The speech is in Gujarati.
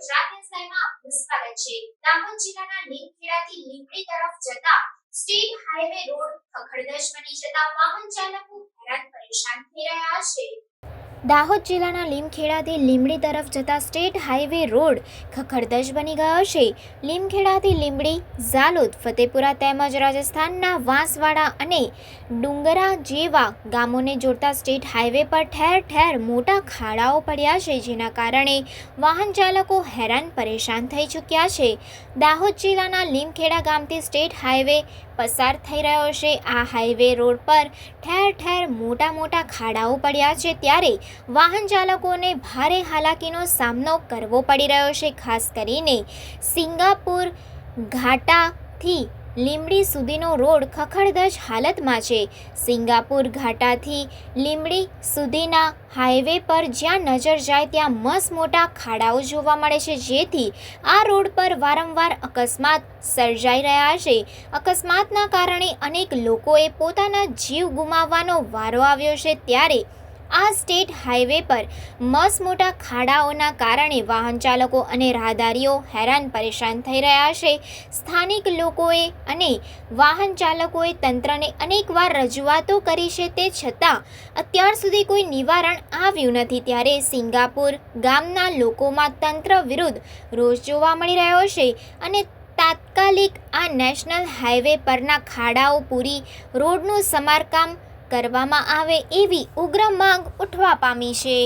ગુજરાત ન્યૂઝલાઈવમાં આપનું છે. દાહોદ જિલ્લાના નીમખેડાથી લીંબડી તરફ જતા સ્ટેટ હાઈવે રોડ ખખડદશ બની જતા વાહન ચાલકો હેરાન પરેશાન થઈ રહ્યા છે. દાહોદ જિલ્લાના લીમખેડાથી લીમડી તરફ જતા સ્ટેટ હાઈવે રોડ ખખડધજ બની ગયો છે. લીમખેડાથી લીમડી ઝાલોદ, ફતેપુરા તેમજ રાજસ્થાનના વાંસવાડા અને ડુંગરા જેવા ગામોને જોડતા સ્ટેટ હાઈવે પર ઠેર ઠેર મોટા ખાડાઓ પડ્યા છે, જેના કારણે વાહન ચાલકો હેરાન પરેશાન થઈ ચૂક્યા છે. દાહોદ જિલ્લાના લીમખેડા ગામથી સ્ટેટ હાઈવે પસાર થઈ રહ્યો છે. આ હાઈવે રોડ પર ઠેર ઠેર મોટા મોટા ખાડાઓ પડ્યા છે, ત્યારે વાહન ચાલકોને ભારે હાલાકીનો સામનો કરવો પડી રહ્યો છે, ખાસ કરીને સિંગાપુર ઘાટાથી લીંબડી સુધીનો રોડ ખખડધજ હાલતમાં છે. સિંગાપુર ઘાટાથી લીંબડી સુધીના હાઈવે પર જ્યાં નજર જાય ત્યાં મસ્ત મોટા ખાડાઓ જોવા મળે છે, જેથી આ રોડ પર વારંવાર અકસ્માત સર્જાઈ રહ્યા છે. અકસ્માતના કારણે અનેક લોકોએ પોતાના જીવ ગુમાવવાનો વારો આવ્યો છે, ત્યારે આ સ્ટેટ હાઈવે પર મસ મોટા ખાડાઓના કારણે વાહન ચાલકો અને રાહદારીઓ હેરાન પરેશાન થઈ રહ્યા છે. સ્થાનિક લોકોએ અને વાહન ચાલકોએ તંત્રને અનેકવાર રજૂઆતો કરી છે તે છતાં અત્યાર સુધી કોઈ નિવારણ આવ્યું નથી. ત્યારે સિંગાપુર ગામના લોકોમાં તંત્ર વિરુદ્ધ રોષ જોવા મળી રહ્યો છે અને તાત્કાલિક આ નેશનલ હાઈવે પરના ખાડાઓ પૂરી રોડનું સમારકામ કરવામાં આવે એવી ઉગ્ર માંગ ઉઠવા પામી છે.